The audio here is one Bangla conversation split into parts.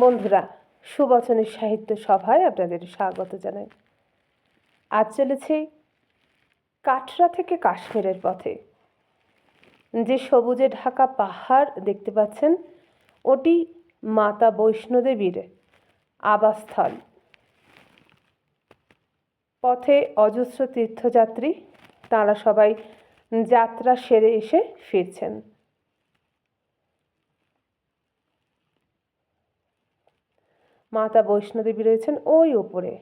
বন্ধুরা, সুবচনের সাহিত্য সভায় আপনাদের স্বাগত জানাই। আজ চলেছে কাটরা থেকে কাশ্মীরের পথে। যে সবুজে ঢাকা পাহাড় দেখতে পাচ্ছেন, ওটি মাতা বৈষ্ণোদেবীর আবাসস্থল। পথে অজস্র তীর্থযাত্রী, তাঁরা সবাই যাত্রা সেরে এসে ফিরছেন। মাতা বৈষ্ণোদেবী রয়েছেন ওই ওপরে।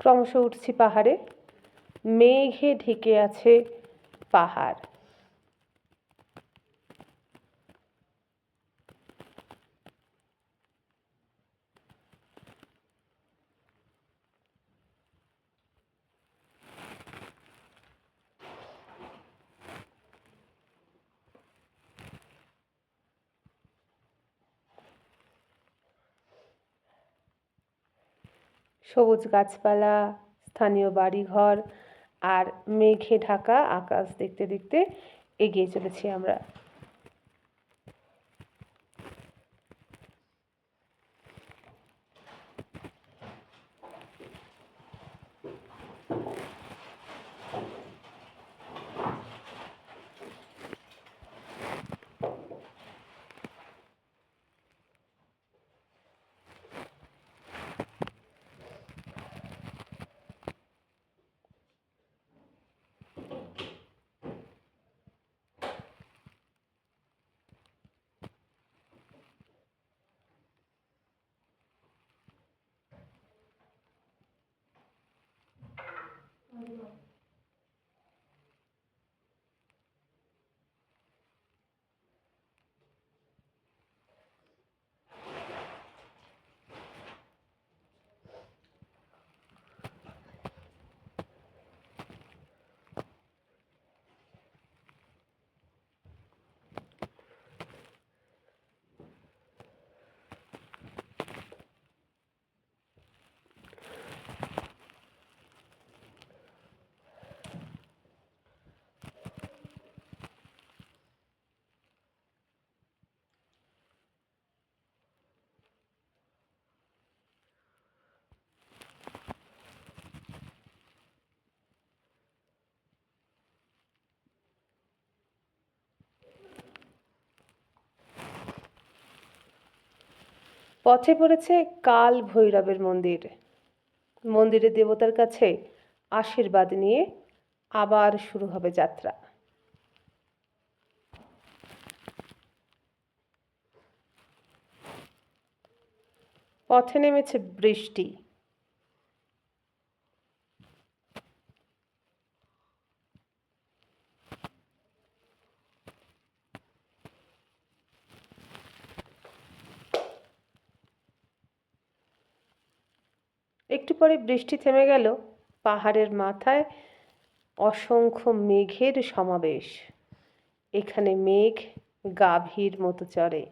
ক্রমশ উঠছি পাহাড়ে। মেঘে ঢেকে আছে পাহাড়। সবুজ গাছপালা স্থানীয় বাড়িঘর আর মেঘে ঢাকা আকাশ দেখতে দেখতে এগিয়ে চলেছি আমরা। 감사합니다. পথে পড়েছে কাল ভৈরবের মন্দির। মন্দিরের দেবতার কাছে আশীর্বাদ নিয়ে আবার শুরু হবে যাত্রা। পথে নেমেছে বৃষ্টি। একটু পরে বৃষ্টি থেমে গেল। পাহাড়ের মাথায় অসংখ্য মেঘের সমাবেশ। এখানে মেঘ গাভীর মতো চড়ে।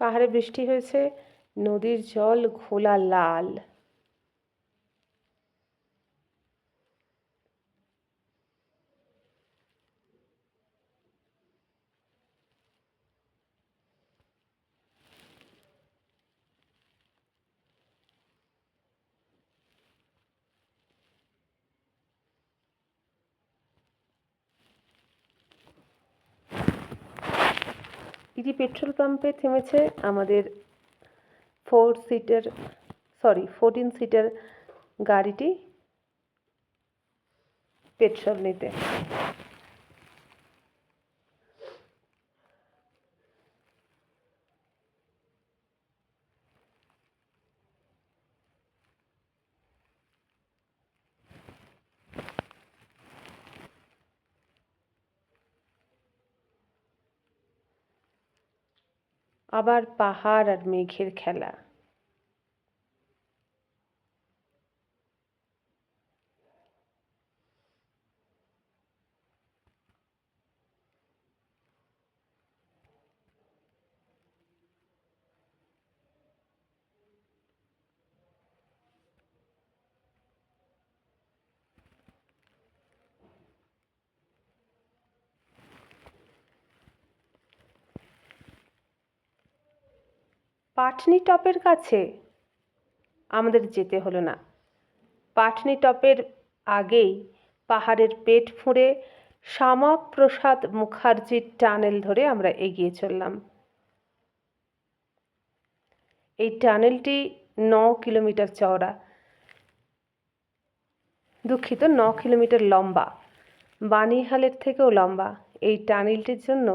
পাহাড়ে বৃষ্টি হয়েছে নদীর জল ঘোলা লাল। ইডি পেট্রোল পাম্পে থেমেছে আমাদের ফোর সিটের সরি ফোরটিন সিটের গাড়িটি পেট্রোল নিতে। আবার পাহাড় আর মেঘের খেলা। পাটনি টপের কাছে? আমাদের যেতে হলো না। পাটনি টপের আগেই পাহাড়ের পেট ফুঁড়ে শ্যামাপ্রসাদ মুখার্জির টানেল ধরে আমরা এগিয়ে চললাম। এই টানেলটি ন কিলোমিটার চওড়া। দুঃখিত, ন কিলোমিটার লম্বা। বানিহালের থেকেও লম্বা। এই টানেলটির জন্য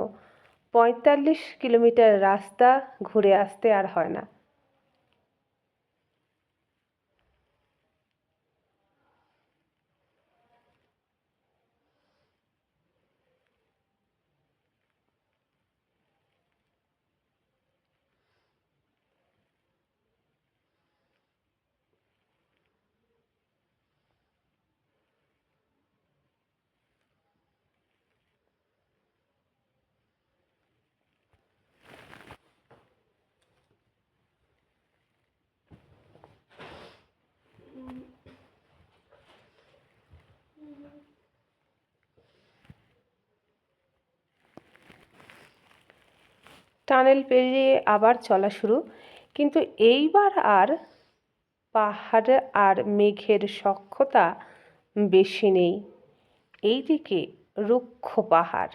পঁয়তাল্লিশ কিলোমিটার রাস্তা ঘুরে আসতে আর হয় না। টানেল পেরিয়ে আবার চলা শুরু। কিন্তু এইবার আর পাহাড় আর মেঘের সক্ষতা বেশি নেই। এইদিকে রুক্ষ পাহাড়।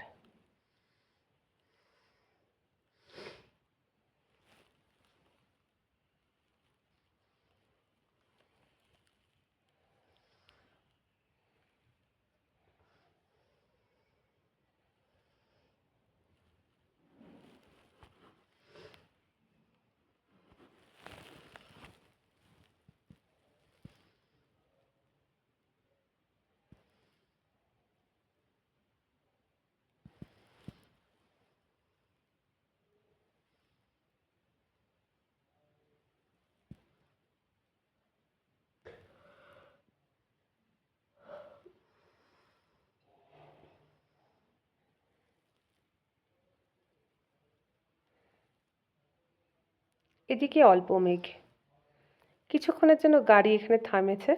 এদিকে অল্প মেঘ। কিছুক্ষণের জন্য গাড়ি এখানে থামেছে।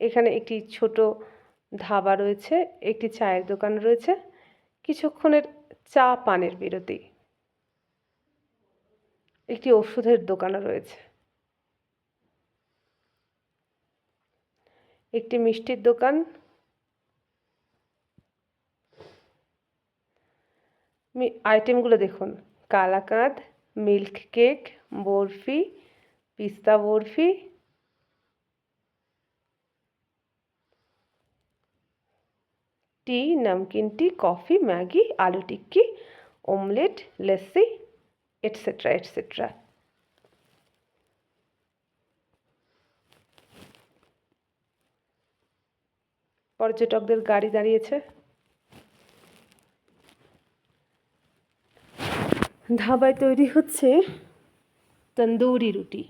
এখানে একটি ছোট ধাবা রয়েছে, একটি চায়ের দোকান রয়েছে। কিছুক্ষণের চা পানের বিরতি। একটি ওষুধের দোকানও রয়েছে। একটি মিষ্টির দোকান। আইটেমগুলো দেখুন। Kalakand milk cake, barfi, pista barfi. Tea, namkeen tea, coffee, Maggi, aloo tikki omelette lassi etcetera etcetera পর্যটকদের গাড়ি দাঁড়িয়েছে। ধাবায় তৈরি হচ্ছে তন্দুরি রুটি।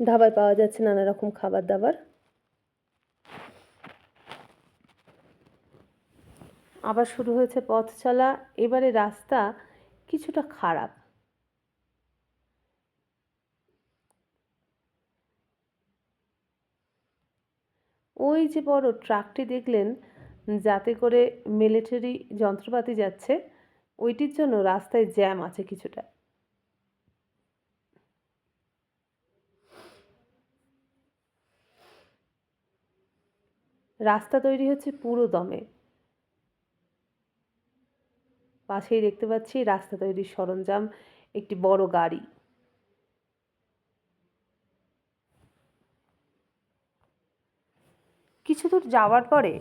ধাবায় পাওয়া যাচ্ছে নানা রকম খাবার দাবার। আবার শুরু হয়েছে পথ চলা, এবারে রাস্তা কিছুটা খারাপ। ওই যে বড় ট্রাকটি দেখলেন যাতে করে মিলিটারি যন্ত্রপাতি যাচ্ছে, ওইটির জন্য রাস্তায় জ্যাম আছে কিছুটা। রাস্তা তৈরি হচ্ছে পুরো দমে। পাশেই দেখতে পাচ্ছি রাস্তা তৈরির সরঞ্জাম, একটি বড় গাড়ি। কিছু দূর যাওয়ার পরে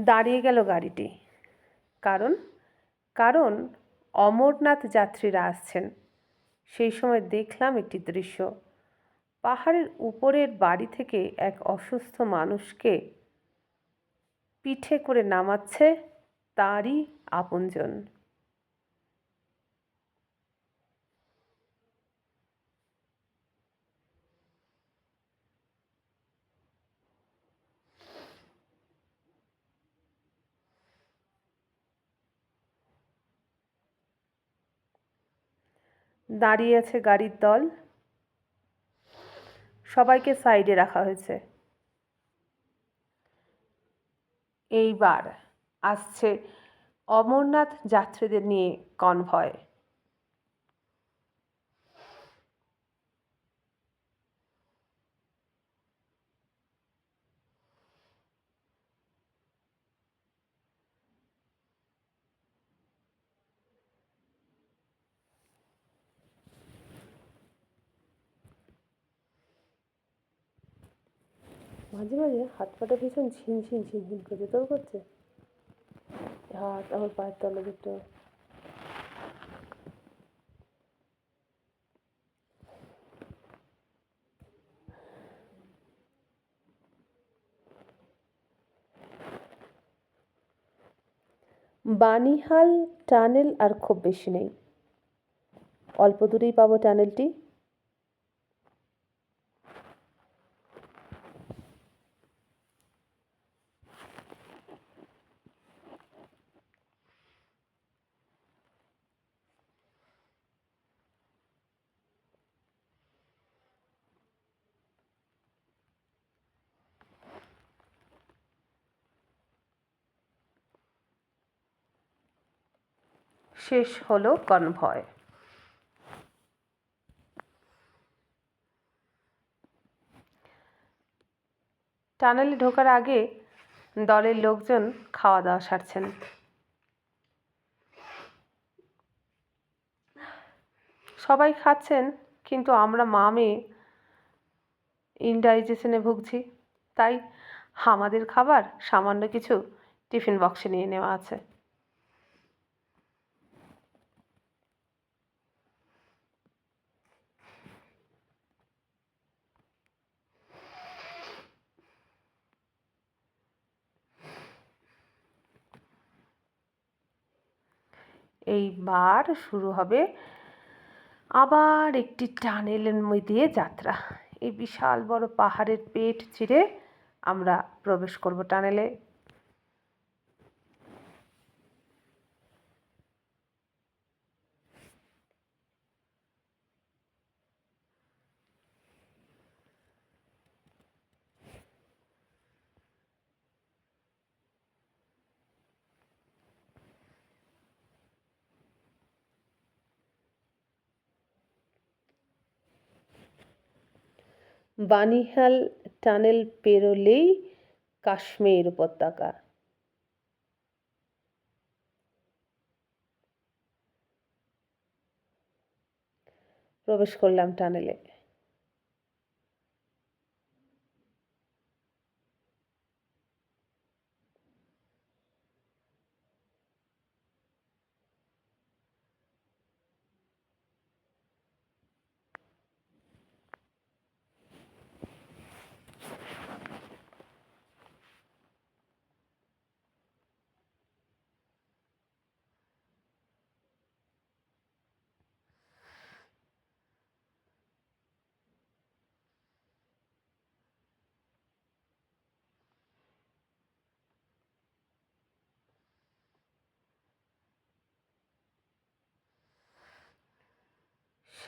দাঁড়িয়ে গেল গাড়িটি। কারণ কারণ অমরনাথ যাত্রীরা আসছেন। সেই সময় দেখলাম একটি দৃশ্য। পাহাড়ের উপরের বাড়ি থেকে এক অসুস্থ মানুষকে পিঠে করে নামাচ্ছে তারই আপনজন। দাঁড়িয়ে আছে গাড়ির দল। সবাইকে সাইডে রাখা হয়েছে। এইবার আসছে অমরনাথ যাত্রীদের নিয়ে কনভয় মাঝে হাত পাটা ভীষণ ঝিনঝিন ঝিনঝিন করছে তোর করছে। হাত, আমার পায়ের তলা দুটো। বানিহাল টানেল আর খুব বেশি নেই। অল্প দূরেই পাবো টানেলটি। শেষ হলো কনভয়। টানেলে ঢোকার আগে দলের লোকজন খাওয়া দাওয়া সারছেন। সবাই খাচ্ছেন, কিন্তু আমরা মা মেয়ে ইনডাইজেশনে ভুগছি। তাই আমাদের খাবার সামান্য কিছু টিফিন বক্সে নিয়ে নেওয়া আছে। এইবার শুরু হবে আবার একটি টানেলের মধ্যে যাত্রা। এই বিশাল বড় পাহাড়ের পেট চিরে আমরা প্রবেশ করব টানেলে। বানিহাল টানেল পেরোলেই কাশ্মীর উপত্যকা। প্রবেশ করলাম টানেলে।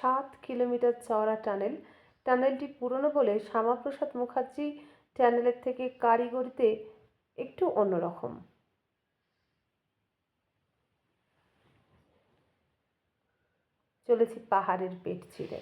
সাত কিলোমিটার চওড়া টানেল। টানেলটি পুরনো বলে শ্যামাপ্রসাদ মুখার্জি টানেলের থেকে কারিগরিতে একটু অন্যরকম। চলেছি পাহাড়ের পেট চিরে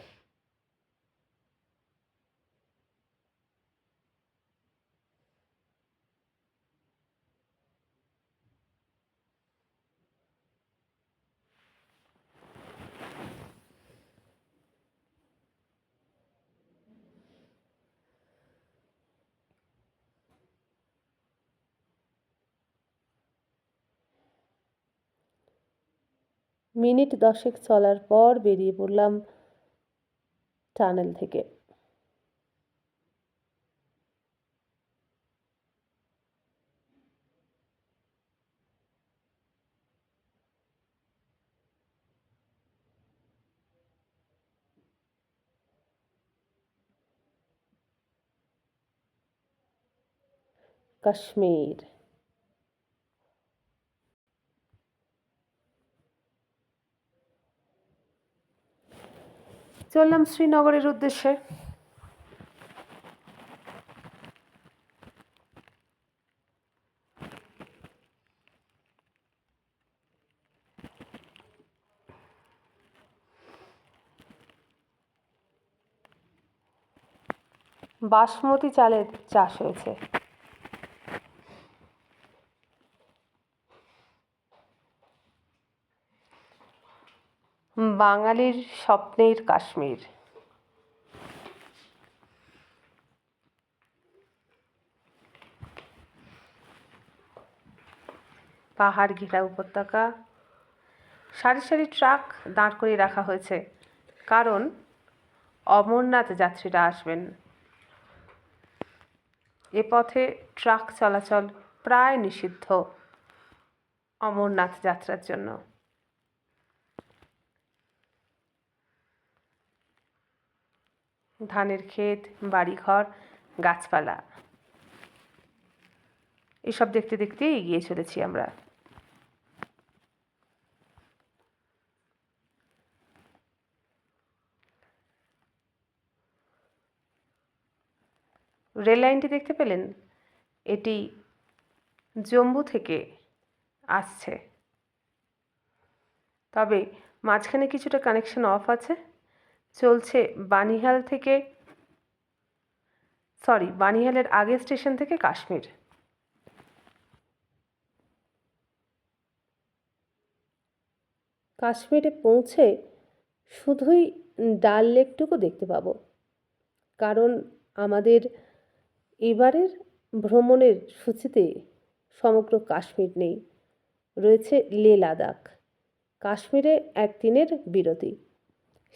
মিনিট দশেক চলার পর বেরিয়ে পড়লাম টানেল থেকে। কাশ্মীর। চললাম শ্রীনগরের উদ্দেশ্যে। বাসমতি চালের চাষ হয়েছে। বাঙালির স্বপ্নের কাশ্মীর। পাহাড় ঘেরা উপত্যকা, সারি সারি ট্রাক দাঁড় করিয়ে রাখা হয়েছে। কারণ অমরনাথ যাত্রীরা আসবেন। এ পথে ট্রাক চলাচল প্রায় নিষিদ্ধ অমরনাথ যাত্রার জন্য। ধানের ক্ষেত, বাড়িঘর, গাছপালা। এসব দেখতে দেখতে এগিয়ে চলেছি আমরা। রেল লাইনটি দেখতে পেলেন? এটি জম্মু থেকে আসছে। তবে মাঝখানে কিছুটা কানেকশন অফ আছে। চলছে বানিহাল থেকে সরি বানিহালের আগের স্টেশন থেকে কাশ্মীর। কাশ্মীরে পৌঁছে শুধুই ডাল লেকটুকু দেখতে পাবো, কারণ আমাদের এবারের ভ্রমণের সূচিতে সমগ্র কাশ্মীর নেই, রয়েছে লে লাদাখ, কাশ্মীরে একদিনের বিরতি।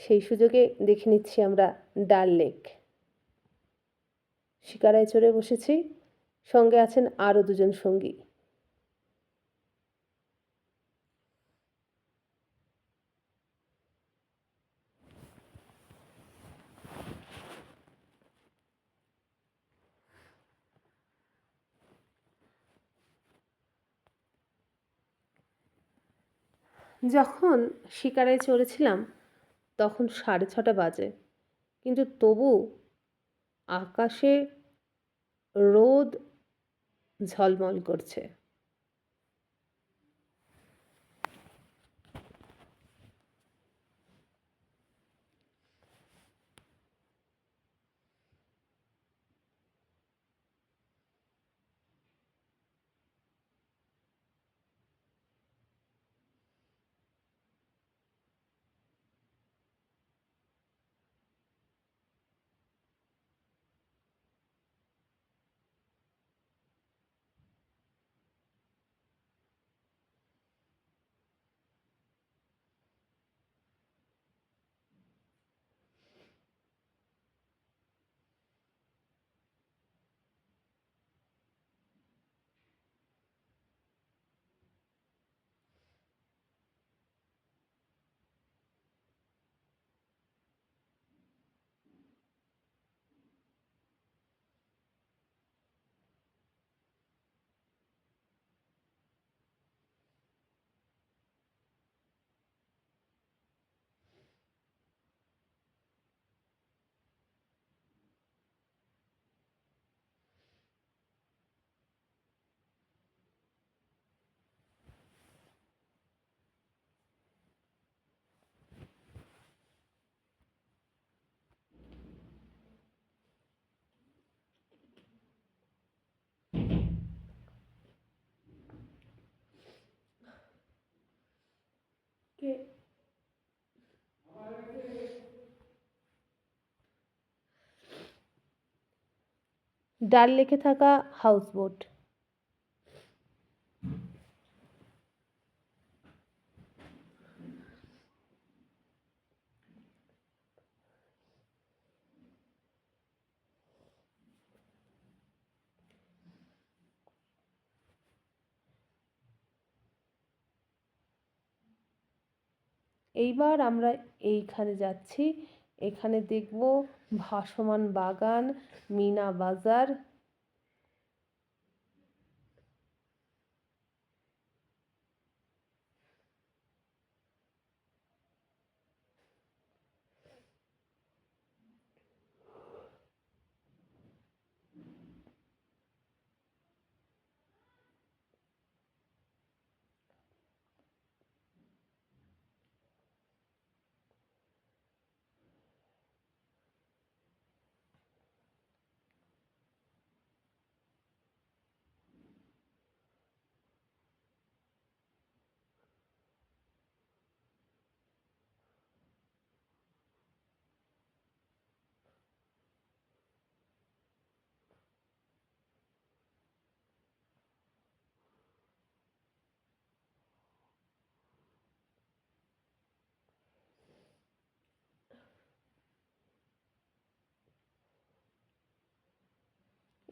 সেই সুযোগে দেখে নিচ্ছি আমরা ডাল লেক। শিকারায় চড়ে বসেছি, সঙ্গে আছেন আরও দুজন সঙ্গী। যখন শিকারায় চড়েছিলাম তখন সাড়ে ছটা বাজে। কিন্তু তবু আকাশে রোদ ঝলমল করছে। ডাল লেখে থাকা হাউসবোট এইবার আমরা এইখানে যাচ্ছি। এখানে দেখব ভাসমান বাগান মিনা বাজার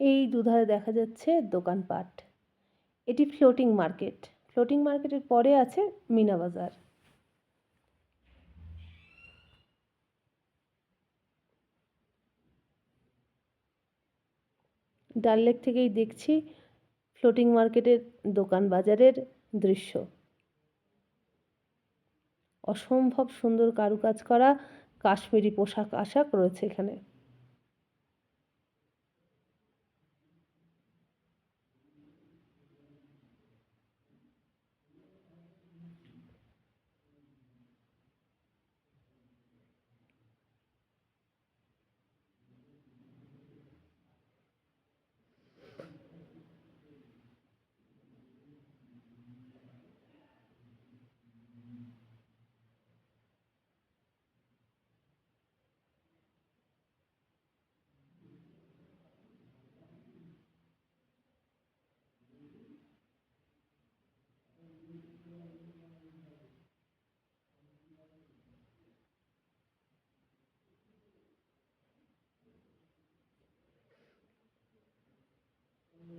এই দুধারে দেখা যাচ্ছে দোকানপাট। এটি ফ্লোটিং মার্কেট। ফ্লোটিং মার্কেটের পরে আছে মিনা বাজার। ডাল লেক থেকেই দেখছি ফ্লোটিং মার্কেটের দোকান বাজারের দৃশ্য। অসম্ভব সুন্দর কারুকাজ করা কাশ্মীরি পোশাক আশাক রয়েছে এখানে।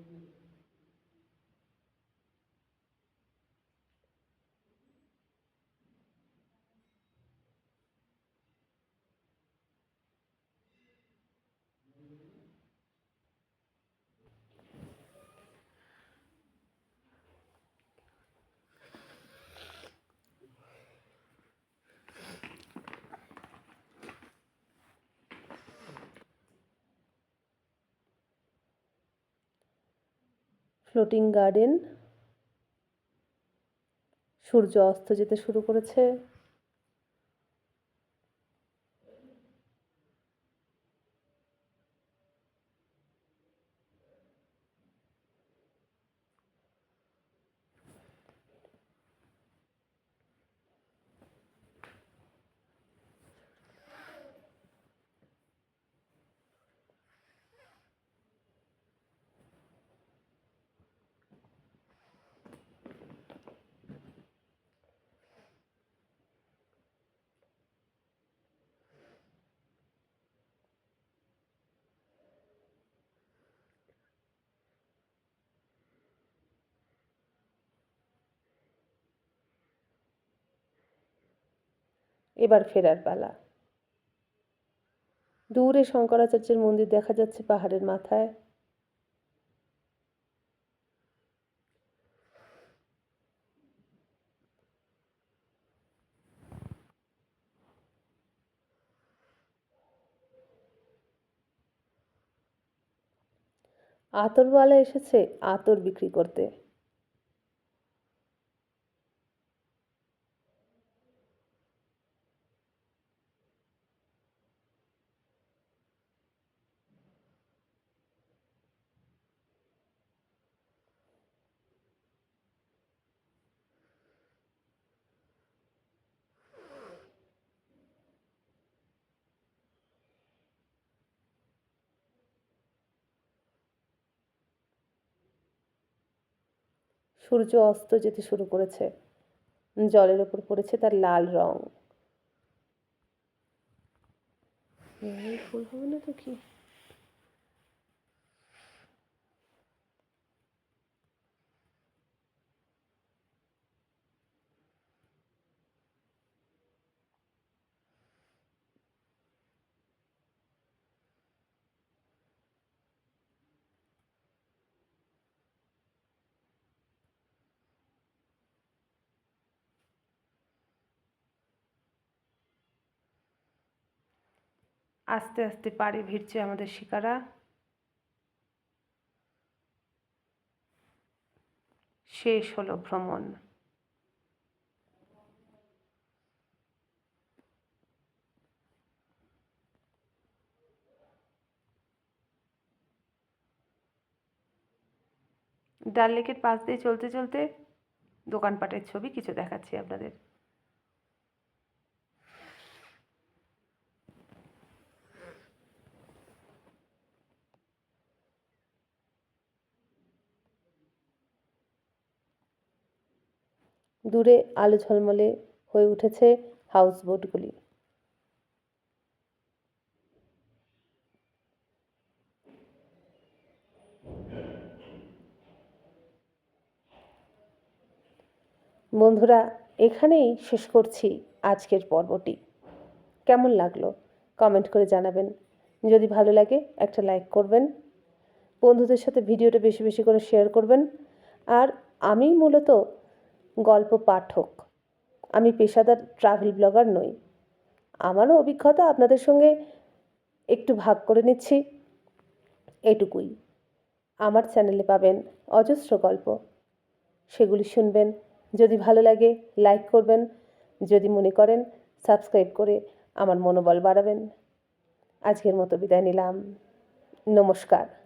Amen. Floating garden. সূর্য অস্ত যেতে শুরু করেছে। এবার ফেরার পালা। দূরে শঙ্করাচার্যের মন্দির দেখা যাচ্ছে পাহাড়ের মাথায়। আতরওয়ালা এসেছে আতর বিক্রি করতে। সূর্য অস্ত যেতে শুরু করেছে। জলের ওপর পড়েছে তার লাল রং। ফুল হবে না তো কি? আস্তে আস্তে পাড়ে ভিড়ছে আমাদের শিকারা। শেষ হলো ভ্রমণ। ডাল লেকের পাশ দিয়ে চলতে চলতে দোকানপাটের ছবি কিছু দেখাচ্ছি আপনাদের। দূরে আলো ঝলমলে হয়ে উঠেছে হাউস বোটগুলি বন্ধুরা, এখানেই শেষ করছি আজকের পর্বটি। কেমন লাগল কমেন্ট করে জানাবেন। যদি ভালো লাগে, একটা লাইক করবেন। বন্ধুদের সাথে ভিডিওটা বেশি বেশি করে শেয়ার করবেন। আর আমি মূলত গল্প পাঠক। আমি পেশাদার ট্রাভেল ব্লগার নই। আমারও অভিজ্ঞতা আপনাদের সঙ্গে একটু ভাগ করে নিচ্ছি। এটুকুই। আমার চ্যানেলে পাবেন অজস্র গল্প। সেগুলি শুনবেন। যদি ভালো লাগে লাইক করবেন। যদি মনে করেন সাবস্ক্রাইব করে আমার মনোবল বাড়াবেন। আজকের মতো বিদায় নিলাম। নমস্কার।